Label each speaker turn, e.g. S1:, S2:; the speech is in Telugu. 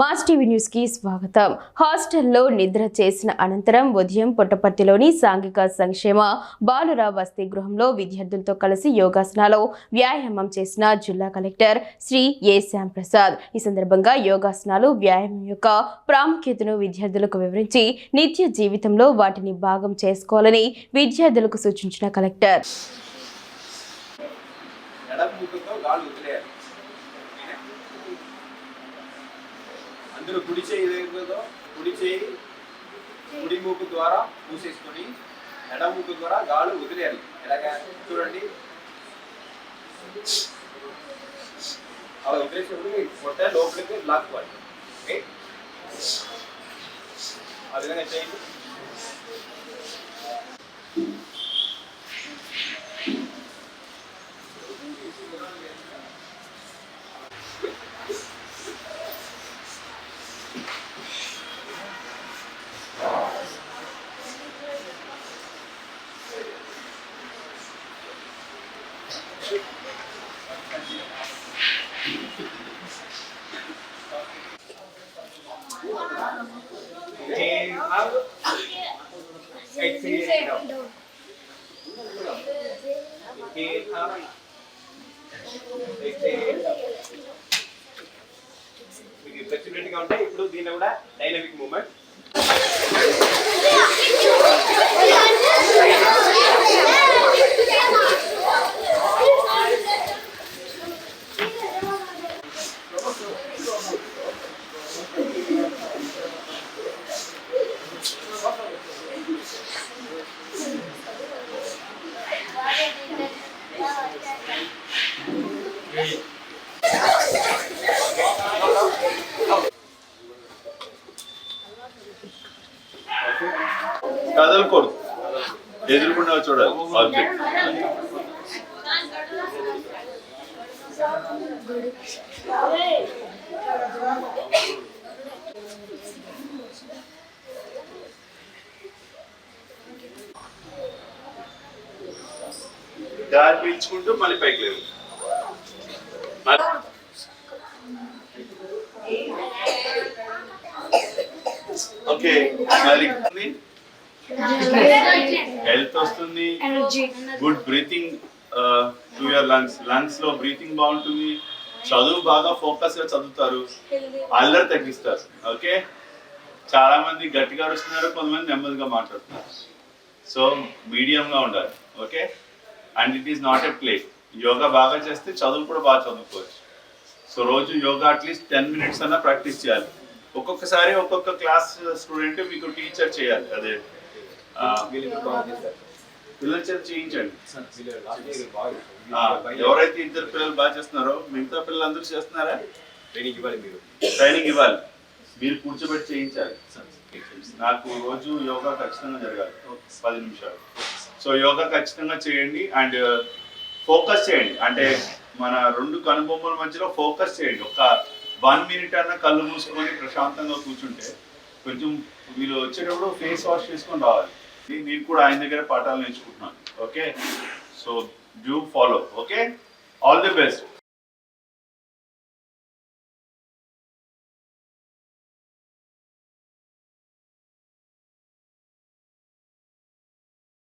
S1: మాస్ టీవీ న్యూస్కి స్వాగతం. హాస్టల్లో నిద్ర చేసిన అనంతరం ఉదయం పుట్టపర్తిలోని సాంఘిక సంక్షేమ బాలుర వసతి గృహంలో విద్యార్థులతో కలిసి యోగాసనాలు వ్యాయామం చేసిన జిల్లా కలెక్టర్ శ్రీ ఏ శ్యాంప్రసాద్. ఈ సందర్భంగా యోగాసనాలు వ్యాయామం యొక్క ప్రాముఖ్యతను విద్యార్థులకు వివరించి నిత్య జీవితంలో వాటిని భాగం చేసుకోవాలని విద్యార్థులకు సూచించిన కలెక్టర్
S2: ఎడమ ముక్కుతో గాలి వదిలేయాలి ఓకేనా? అందులో కుడి చేయి ఏదైతుందో కుడి చేయి కుడి మూకు ద్వారా మూసేసుకొని ఎడమ ద్వారా గాలు వదిలేయాలి. ఎలాగా? చూడండి. అలా వదిలేసినప్పుడు మీ పొట్ట లోపలికి లాక్కోవాలి. ఓకే? ఆ విధంగా చేయండి. మీకు ఇప్పుడు దీనిలో కూడా డైనమిక్ మూమెంట్
S3: కదలకూడదు. ఎదురుకుండా చూడాలి ఆబ్జెక్ట్ దారి పీల్చుకుంటూ మళ్ళీ పైకి లేదు ఓకే మళ్ళీ హెల్త్ వస్తుంది. Good breathing to your lungs లంగ్స్లో breathing బాగుంటుంది. చదువు బాగా ఫోకస్గా చదువుతారు. అల్లరి తగ్గిస్తారు. ఓకే చాలా మంది గట్టిగా అరుస్తున్నారు కొంతమంది నెమ్మదిగా మాట్లాడుతున్నారు. సో మీడియం గా ఉండాలి. Okay and it is not a play yoga బాగా చేస్తే చదువు కూడా బాగా చదువుకోవచ్చు. సో రోజు yoga at least ten minutes అన్నా ప్రాక్టీస్ చేయాలి. ఒక్కొక్కసారి ఒక్కొక్క క్లాస్ స్టూడెంట్ మీకు టీచర్ చేయాలి. అదే పిల్లల చేత చేయించండి. ఎవరైతే ఇద్దరు పిల్లలు బాగా చేస్తున్నారో మిగతా పిల్లలందరూ చేస్తున్నారా?
S2: ట్రైనింగ్ ఇవ్వాలి మీరు.
S3: ట్రైనింగ్ ఇవ్వాలి. మీరు కూర్చోబెట్టి చేయించాలి. నాకు రోజు యోగా ఖచ్చితంగా జరగాలి. పది నిమిషాలు. సో యోగా ఖచ్చితంగా చేయండి అండ్ ఫోకస్ చేయండి. అంటే మన రెండు కనుబొమ్మల మధ్యలో ఫోకస్ చేయండి. ఒక వన్ మినిట్ అన్న కళ్ళు మూసుకొని ప్రశాంతంగా కూర్చుంటే కొంచెం వీళ్ళు వచ్చేటప్పుడు ఫేస్ వాష్ చేసుకొని రావాలి. కాబట్టి నేను కూడా ఆయన దగ్గర పాఠాలు నేర్చుకుంటున్నాను. Okay so do follow okay all the best